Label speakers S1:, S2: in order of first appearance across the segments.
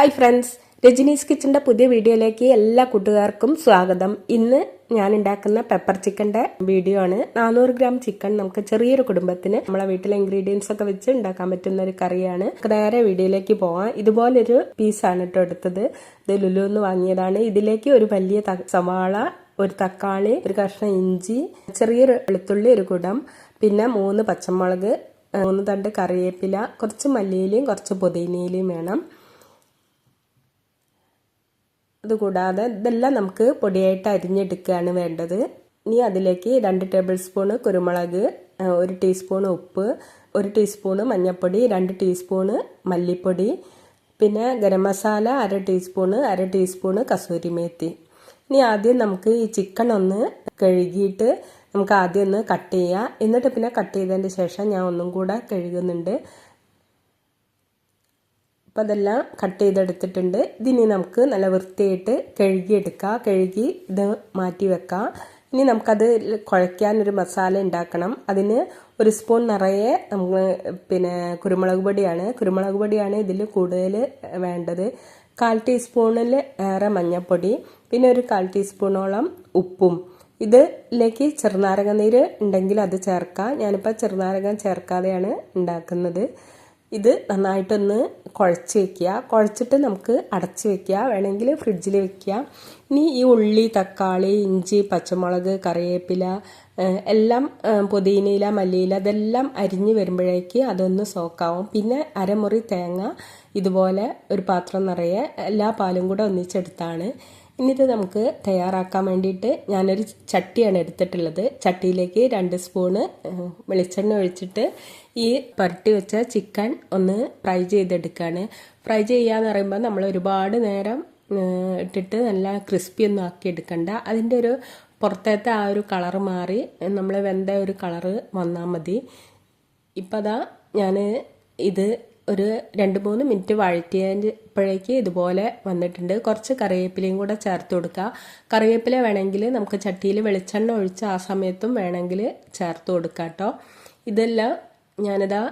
S1: Hi friends രജനീസ് കിച്ചന്റെ പുതിയ വീഡിയോയിലേക്ക് എല്ലാ കൂട്ടുകാർക്കും സ്വാഗതം. ഇന്ന് ഞാൻ ഉണ്ടാക്കുന്ന പെപ്പർ ചിക്കന്റെ വീഡിയോ ആണ്. നാനൂറ് ഗ്രാം ചിക്കൻ നമുക്ക് ചെറിയൊരു കുടുംബത്തിന് നമ്മളെ വീട്ടിലെ ഇൻഗ്രീഡിയൻസ് ഒക്കെ വെച്ച് ഉണ്ടാക്കാൻ പറ്റുന്ന ഒരു കറിയാണ്. നേരെ വീഡിയോയിലേക്ക് പോവാം. ഇതുപോലൊരു പീസാണ് കേട്ടോ എടുത്തത്. ഇത് ലുലു എന്ന് വാങ്ങിയതാണ്. ഇതിലേക്ക് ഒരു വലിയ സവാള ഒരു തക്കാളി ഒരു കഷ്ണം ഇഞ്ചി ചെറിയൊരു വെളുത്തുള്ളി ഒരു കുടം പിന്നെ മൂന്ന് പച്ചമുളക് മൂന്ന് തണ്ട് കറിവേപ്പില കുറച്ച് മല്ലിയിലയും കുറച്ച് പുതിനയിലയും വേണം. അതുകൂടാതെ ഇതെല്ലാം നമുക്ക് പൊടിയായിട്ട് അരിഞ്ഞെടുക്കുകയാണ് വേണ്ടത്. ഇനി അതിലേക്ക് രണ്ട് ടേബിൾ സ്പൂണ് കുരുമുളക് ഒരു ടീസ്പൂൺ ഉപ്പ് ഒരു ടീസ്പൂണ് മഞ്ഞൾപ്പൊടി രണ്ട് ടീസ്പൂണ് മല്ലിപ്പൊടി പിന്നെ ഗരം മസാല അര ടീസ്പൂണ് അര ടീസ്പൂണ് കസൂരി മേത്തി. ഇനി ആദ്യം നമുക്ക് ഈ ചിക്കൻ ഒന്ന് കഴുകിയിട്ട് നമുക്ക് ആദ്യം ഒന്ന് കട്ട് ചെയ്യാം. എന്നിട്ട് പിന്നെ കട്ട് ചെയ്തതിന് ശേഷം ഞാൻ ഒന്നും കൂടെ കഴുകുന്നുണ്ട്. അപ്പം അതെല്ലാം കട്ട് ചെയ്തെടുത്തിട്ടുണ്ട് ഇതിനി നമുക്ക് നല്ല വൃത്തിയായിട്ട് കഴുകിയെടുക്കുക കഴുകി ഇത് മാറ്റി വെക്കാം. ഇനി നമുക്കത് കുഴയ്ക്കാൻ ഒരു മസാല ഉണ്ടാക്കണം. അതിന് ഒരു സ്പൂൺ നിറയെ നമ്മൾ പിന്നെ കുരുമുളക് പൊടിയാണ്. കുരുമുളക് പൊടിയാണ് ഇതിൽ കൂടുതൽ വേണ്ടത്. കാൽ ടീസ്പൂണിൽ ഏറെ മഞ്ഞൾപ്പൊടി പിന്നെ ഒരു കാൽ ടീസ്പൂണോളം ഉപ്പും. ഇതിലേക്ക് ചെറുനാരങ്ങ നീര് ഉണ്ടെങ്കിൽ അത് ചേർക്കാം. ഞാനിപ്പോൾ ചെറുനാരങ്ങ ചേർക്കാതെയാണ് ഉണ്ടാക്കുന്നത്. ഇത് നന്നായിട്ടൊന്ന് കുഴച്ച് വെക്കുക. കുഴച്ചിട്ട് നമുക്ക് അടച്ച് വെക്കുക. വേണമെങ്കിൽ ഫ്രിഡ്ജിൽ വെക്കുക. ഇനി ഈ ഉള്ളി തക്കാളി ഇഞ്ചി പച്ചമുളക് കറിവേപ്പില എല്ലാം പുതിനയില മല്ലിയില അതെല്ലാം അരിഞ്ഞ് വരുമ്പോഴേക്ക് അതൊന്ന് സോക്കാവും പിന്നെ അരമുറി തേങ്ങ ഇതുപോലെ ഒരു പാത്രം നിറയെ എല്ലാ പാലും കൂടെ ഒന്നിച്ചെടുത്താണ്. എന്നിട്ട് നമുക്ക് തയ്യാറാക്കാൻ വേണ്ടിയിട്ട് ഞാനൊരു ചട്ടിയാണ് എടുത്തിട്ടുള്ളത്. ചട്ടിയിലേക്ക് രണ്ട് സ്പൂണ് വെളിച്ചെണ്ണ ഒഴിച്ചിട്ട് ഈ പുരട്ടി വെച്ച ചിക്കൻ ഒന്ന് ഫ്രൈ ചെയ്തെടുക്കുകയാണ് ഫ്രൈ ചെയ്യാന്ന് പറയുമ്പോൾ നമ്മൾ ഒരുപാട് നേരം ഇട്ടിട്ട് നല്ല ക്രിസ്പി ഒന്നും ആക്കി എടുക്കണ്ട. അതിന്റെ ഒരു പുറത്തേത്തെ ആ ഒരു കളറ് മാറി നമ്മൾ വെന്ത ഒരു കളറ് വന്നാൽ മതി. ഇപ്പം അതാ ഞാൻ ഇത് ഒരു രണ്ട് മൂന്ന് മിനിറ്റ് വഴറ്റിയപ്പോഴേക്ക് ഇതുപോലെ വന്നിട്ടുണ്ട്. കുറച്ച് കറിവേപ്പിലയും കൂടെ ചേർത്ത് കൊടുക്കുക. കറിവേപ്പില വേണമെങ്കിൽ നമുക്ക് ചട്ടിയിൽ വെളിച്ചെണ്ണ ഒഴിച്ച് ആ സമയത്തും വേണമെങ്കിൽ ചേർത്ത് കൊടുക്കുക കേട്ടോ. ഇതെല്ലാം ഞാനിതാ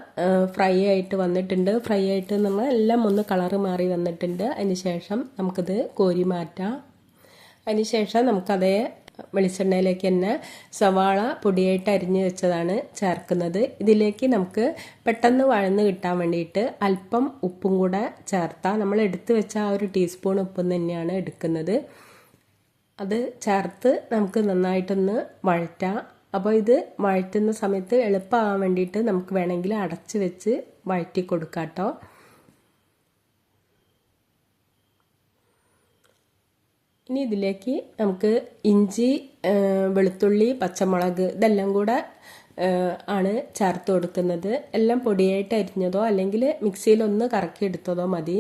S1: ഫ്രൈ ആയിട്ട് വന്നിട്ടുണ്ട്. ഫ്രൈ ആയിട്ട് നമ്മൾ എല്ലാം ഒന്ന് കളറ് മാറി വന്നിട്ടുണ്ട്. അതിന് ശേഷം നമുക്കിത് കോരി മാറ്റാം. അതിന് ശേഷം നമുക്കതേ വെളിച്ചെണ്ണയിലേക്ക് തന്നെ സവാള പൊടിയായിട്ട് അരിഞ്ഞു വെച്ചതാണ് ചേർക്കുന്നത്. ഇതിലേക്ക് നമുക്ക് പെട്ടെന്ന് വഴന്ന് കിട്ടാൻ വേണ്ടിയിട്ട് അല്പം ഉപ്പും കൂടെ ചേർത്താൽ നമ്മൾ എടുത്തു വെച്ച ആ ഒരു ടീസ്പൂൺ ഉപ്പും തന്നെയാണ് എടുക്കുന്നത്. അത് ചേർത്ത് നമുക്ക് നന്നായിട്ടൊന്ന് വഴറ്റാം. അപ്പോൾ ഇത് വഴറ്റുന്ന സമയത്ത് എളുപ്പമാകാൻ വേണ്ടിയിട്ട് നമുക്ക് വേണമെങ്കിൽ അടച്ച് വെച്ച് വഴറ്റി കൊടുക്കാം കേട്ടോ. ഇനി ഇതിലേക്ക് നമുക്ക് ഇഞ്ചി വെളുത്തുള്ളി പച്ചമുളക് ഇതെല്ലാം കൂടെ ആണ് ചേർത്ത് കൊടുക്കുന്നത്. എല്ലാം പൊടിയായിട്ട് അരിഞ്ഞതോ അല്ലെങ്കിൽ മിക്സിയിൽ ഒന്ന് കറക്കി എടുത്തതോ മതി.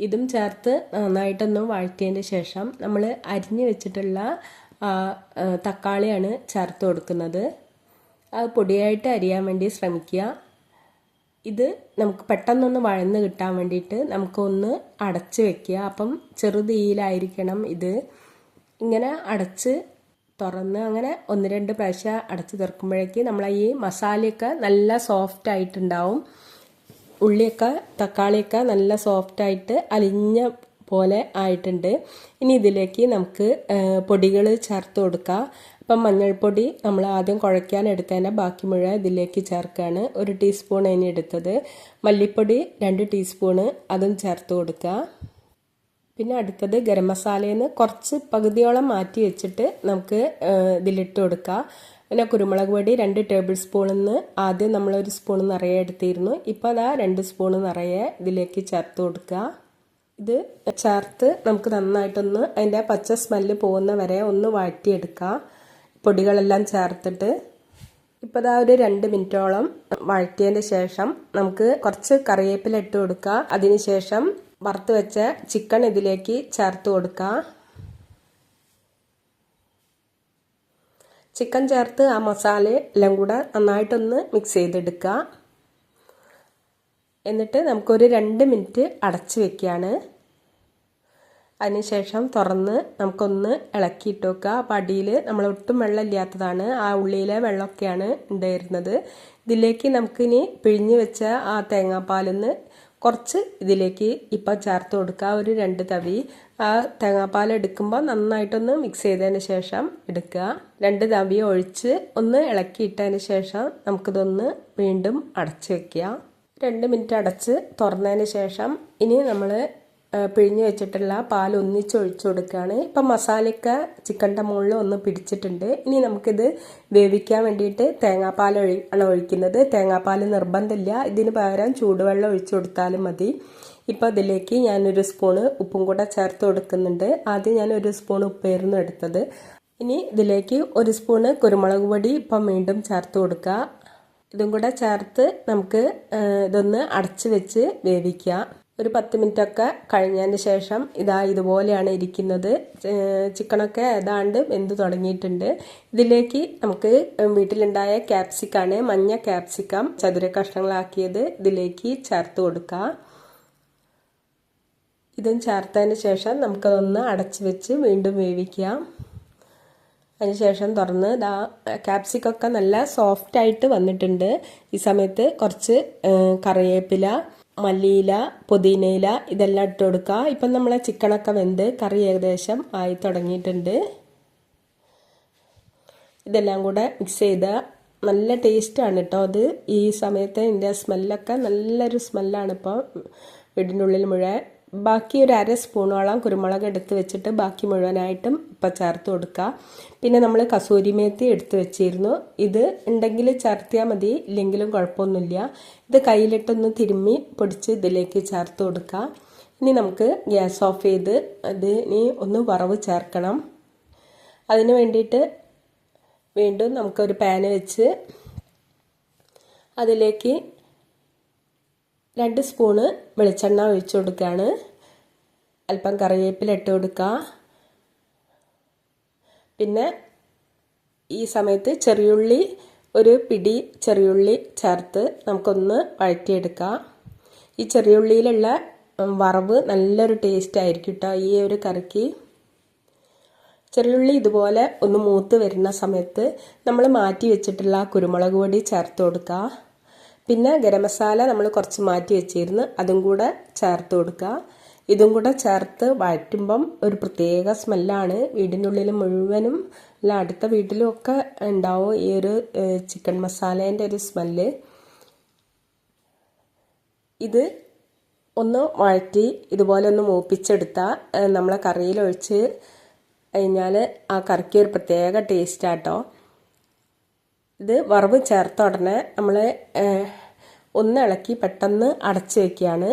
S1: ഇതും ചേർത്ത് നന്നായിട്ടൊന്ന് വഴറ്റിയതിന് ശേഷം നമ്മൾ അരിഞ്ഞ് വെച്ചിട്ടുള്ള തക്കാളിയാണ് ചേർത്ത് കൊടുക്കുന്നത്. അത് പൊടിയായിട്ട് അരിയാൻ വേണ്ടി ശ്രമിക്കുക. ഇത് നമുക്ക് പെട്ടെന്നൊന്ന് വഴന്ന് കിട്ടാൻ വേണ്ടിയിട്ട് നമുക്കൊന്ന് അടച്ച് വെക്കുക. അപ്പം ചെറുതീയിലായിരിക്കണം ഇത്. ഇങ്ങനെ അടച്ച് തുറന്ന് അങ്ങനെ ഒന്ന് രണ്ട് പ്രാവശ്യം അടച്ച് തുറക്കുമ്പോഴേക്ക് നമ്മൾ ഈ മസാലയൊക്കെ നല്ല സോഫ്റ്റ് ആയിട്ടുണ്ടാവും. ഉള്ളിയൊക്കെ തക്കാളിയൊക്കെ നല്ല സോഫ്റ്റായിട്ട് അലിഞ്ഞ പോലെ ആയിട്ടുണ്ട്. ഇനി ഇതിലേക്ക് നമുക്ക് പൊടികൾ ചേർത്ത് കൊടുക്കാം. അപ്പം മഞ്ഞൾപ്പൊടി നമ്മൾ ആദ്യം കുഴയ്ക്കാൻ എടുത്തതിന്റെ ബാക്കി മുഴുവൻ ഇതിലേക്ക് ചേർക്കുകയാണ് ഒരു ടീസ്പൂൺ അതിന് എടുത്തത്. മല്ലിപ്പൊടി രണ്ട് ടീസ്പൂണ് അതും ചേർത്ത് കൊടുക്കുക. പിന്നെ അടുത്തത് ഗരം മസാലയിൽ നിന്ന് കുറച്ച് പകുതിയോളം മാറ്റി വെച്ചിട്ട് നമുക്ക് ഇതിലിട്ട് കൊടുക്കുക പിന്നെ കുരുമുളക് പൊടി രണ്ട് ടേബിൾ സ്പൂണിൽ നിന്ന് ആദ്യം നമ്മളൊരു സ്പൂൺ നിറയെ എടുത്തിരുന്നു. ഇപ്പോൾ അതാ രണ്ട് സ്പൂൺ നിറയെ ഇതിലേക്ക് ചേർത്ത് കൊടുക്കുക. ഇത് ചേർത്ത് നമുക്ക് നന്നായിട്ടൊന്ന് അതിന്റെ പച്ച സ്മെല്ല് പോകുന്ന വരെ ഒന്ന് വഴറ്റിയെടുക്കുക പൊടികളെല്ലാം ചേർത്തിട്ട് ഇപ്പോൾ ഇതാ ഒരു രണ്ട് മിനിറ്റോളം വഴറ്റിയതിന് ശേഷം നമുക്ക് കുറച്ച് കറിവേപ്പില ഇട്ട് കൊടുക്കുക അതിനുശേഷം വറുത്ത് വെച്ച ചിക്കൻ ഇതിലേക്ക് ചേർത്ത് കൊടുക്കുക ചിക്കൻ ചേർത്ത് ആ മസാല എല്ലാം കൂടെ നന്നായിട്ടൊന്ന് മിക്സ് ചെയ്തെടുക്കുക എന്നിട്ട് നമുക്കൊരു രണ്ട് മിനിറ്റ് അടച്ച് വെക്കുകയാണ് അതിനുശേഷം തുറന്ന് നമുക്കൊന്ന് ഇളക്കിയിട്ട് വെക്കുക. അപ്പോൾ അടിയിൽ നമ്മൾ ഒട്ടും വെള്ളമില്ലാത്തതാണ്. ആ ഉള്ളിയിലെ വെള്ളമൊക്കെയാണ് ഉണ്ടായിരുന്നത്. ഇതിലേക്ക് നമുക്കിനി പിഴിഞ്ഞ് വെച്ച ആ തേങ്ങാപ്പാലിൽ നിന്ന് കുറച്ച് ഇതിലേക്ക് ഇപ്പം ചേർത്ത് കൊടുക്കുക. ഒരു രണ്ട് തവി. ആ തേങ്ങാപ്പാൽ എടുക്കുമ്പോൾ നന്നായിട്ടൊന്ന് മിക്സ് ചെയ്തതിന് ശേഷം എടുക്കുക. രണ്ട് തവി ഒഴിച്ച് ഒന്ന് ഇളക്കിയിട്ടതിന് ശേഷം നമുക്കിതൊന്ന് വീണ്ടും അടച്ച് വെക്കുക. രണ്ട് മിനിറ്റ് അടച്ച് തുറന്നതിന് ശേഷം ഇനി നമ്മൾ പിഴിഞ്ഞ് വെച്ചിട്ടുള്ള പാൽ ഒന്നിച്ച് ഒഴിച്ചു കൊടുക്കുകയാണ്. ഇപ്പം മസാലയൊക്കെ ചിക്കന്റെ മുകളിൽ ഒന്ന് പിടിച്ചിട്ടുണ്ട്. ഇനി നമുക്കിത് വേവിക്കാൻ വേണ്ടിയിട്ട് തേങ്ങാപ്പാൽ ഒഴി ആണ് ഒഴിക്കുന്നത്. തേങ്ങാപ്പാൽ നിർബന്ധമില്ല. ഇതിന് പകരം ചൂടുവെള്ളം ഒഴിച്ചു കൊടുത്താലും മതി. ഇപ്പോൾ ഇതിലേക്ക് ഞാനൊരു സ്പൂണ് ഉപ്പും കൂടെ ചേർത്ത് കൊടുക്കുന്നുണ്ട്. ആദ്യം ഞാൻ ഒരു സ്പൂൺ ഉപ്പേരുന്നു എടുത്തത്. ഇനി ഇതിലേക്ക് ഒരു സ്പൂണ് കുരുമുളക് പൊടി ഇപ്പം വീണ്ടും ചേർത്ത് കൊടുക്കുക. ഇതും കൂടെ ചേർത്ത് നമുക്ക് ഇതൊന്ന് അടച്ച് വെച്ച് വേവിക്കുക. ഒരു പത്ത് മിനിറ്റൊക്കെ കഴിഞ്ഞതിന് ശേഷം ഇതാ ഇതുപോലെയാണ് ഇരിക്കുന്നത്. ചിക്കനൊക്കെ ഏതാണ്ട് വെന്ത് തുടങ്ങിയിട്ടുണ്ട്. ഇതിലേക്ക് നമുക്ക് വീട്ടിലുണ്ടായ ക്യാപ്സിക്കാണ് മഞ്ഞ ക്യാപ്സിക്കം ചതുര കഷ്ണങ്ങളാക്കിയത്. ഇതിലേക്ക് ചേർത്ത് കൊടുക്കുക ഇതും ചേർത്തതിന് ശേഷം നമുക്കതൊന്ന് അടച്ച് വെച്ച് വീണ്ടും വേവിക്കാം. അതിനുശേഷം തുറന്ന് ഇതാ ക്യാപ്സിക്കൊക്കെ നല്ല സോഫ്റ്റായിട്ട് വന്നിട്ടുണ്ട്. ഈ സമയത്ത് കുറച്ച് കറിവേപ്പില മല്ലിയില പുതിനയില ഇതെല്ലാം ഇട്ട് കൊടുക്കുക ഇപ്പം നമ്മളെ ചിക്കനൊക്കെ വെന്ത് കറി ഏകദേശം ആയി തുടങ്ങിയിട്ടുണ്ട്. ഇതെല്ലാം കൂടെ മിക്സ് ചെയ്ത നല്ല ടേസ്റ്റാണ് കേട്ടോ അത്. ഈ സമയത്ത് ഇതിന്റെ സ്മെല്ലൊക്കെ നല്ലൊരു സ്മെല്ലാണ് ഇപ്പോൾ വീടിന്റെ ഉള്ളിൽ മുഴുവൻ. ബാക്കി ഒരു അര സ്പൂണോളം കുരുമുളക് എടുത്ത് വെച്ചിട്ട് ബാക്കി മുഴുവനായിട്ടും ഇപ്പം ചേർത്ത് കൊടുക്കുക. പിന്നെ നമ്മൾ കസൂരി മേത്തി എടുത്ത് വെച്ചിരുന്നു. ഇത് ഉണ്ടെങ്കിൽ ചേർത്തിയാൽ മതി ഇല്ലെങ്കിലും കുഴപ്പമൊന്നുമില്ല. ഇത് കയ്യിലിട്ടൊന്ന് തിരുമ്മി പൊടിച്ച് ഇതിലേക്ക് ചേർത്ത് കൊടുക്കുക. ഇനി നമുക്ക് ഗ്യാസ് ഓഫ് ചെയ്ത് അത് ഇനി ഒന്ന് വറവ് ചേർക്കണം. അതിന് വേണ്ടിയിട്ട് വീണ്ടും നമുക്കൊരു പാന് വെച്ച് അതിലേക്ക് രണ്ട് സ്പൂണ് വെളിച്ചെണ്ണ ഒഴിച്ചു കൊടുക്കുകയാണ്. അല്പം കറിവേപ്പില ഇട്ട് കൊടുക്കുക. പിന്നെ ഈ സമയത്ത് ചെറിയുള്ളി ഒരു പിടി ചെറിയുള്ളി ചേർത്ത് നമുക്കൊന്ന് വഴറ്റിയെടുക്കാം. ഈ ചെറിയുള്ളിയിലുള്ള വറവ് നല്ലൊരു ടേസ്റ്റ് ആയിരിക്കും കേട്ടോ ഈ ഒരു കറിക്ക്. ചെറിയുള്ളി ഇതുപോലെ ഒന്ന് മൂത്ത് വരുന്ന സമയത്ത് നമ്മൾ മാറ്റി വെച്ചിട്ടുള്ള കുരുമുളക് പൊടി ചേർത്ത് കൊടുക്കുക. പിന്നെ ഗരം മസാല നമ്മൾ കുറച്ച് മാറ്റി വെച്ചിരുന്നു അതും കൂടെ ചേർത്ത് കൊടുക്കുക. ഇതും കൂടെ ചേർത്ത് വഴറ്റുമ്പം ഒരു പ്രത്യേക സ്മെല്ലാണ്. വീടിന്റെ ഉള്ളിൽ മുഴുവനും അല്ല അടുത്ത വീട്ടിലും ഒക്കെ ഉണ്ടാവും ഈ ഒരു ചിക്കൻ മസാലേന്റെ ഒരു സ്മെല്ല്. ഇത് ഒന്ന് വഴറ്റി ഇതുപോലെ ഒന്ന് മൂപ്പിച്ചെടുത്താൽ നമ്മളെ കറിയിലൊഴിച്ച് കഴിഞ്ഞാൽ ആ കറിക്ക് ഒരു പ്രത്യേക ടേസ്റ്റാട്ടോ ഇത് വറവ് ചേർത്ത ഉടനെ നമ്മൾ ഒന്ന് ഇളക്കി പെട്ടെന്ന് അടച്ചു വയ്ക്കുകയാണ്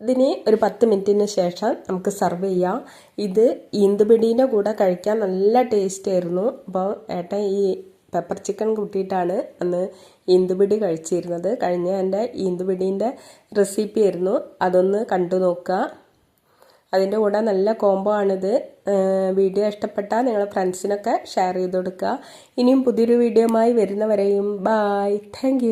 S1: ഇതിന് ഒരു പത്ത് മിനിറ്റിന് ശേഷം നമുക്ക് സെർവ് ചെയ്യാം. ഇത് ഈന്തുപിടീന്റെ കൂടെ കഴിക്കാൻ നല്ല ടേസ്റ്റ് ആയിരുന്നു. അപ്പോൾ ഏട്ടൻ ഈ പെപ്പർ ചിക്കൻ കൂട്ടിയിട്ടാണ് അന്ന് ഈന്തുപിടി കഴിച്ചിരുന്നത്. കഴിഞ്ഞ എന്റെ ഈന്തുപിടീന്റെ റെസിപ്പി ആയിരുന്നു. അതൊന്ന് കണ്ടു നോക്കുക. അതിന്റെ കൂടെ നല്ല കോംബോ ആണിത്. വീഡിയോ ഇഷ്ടപ്പെട്ടാൽ നിങ്ങൾ ഫ്രണ്ട്സിനൊക്കെ ഷെയർ ചെയ്ത് കൊടുക്കുക. ഇനിയും പുതിയൊരു വീഡിയോയുമായി വരുന്നവരെയും ബായ് താങ്ക്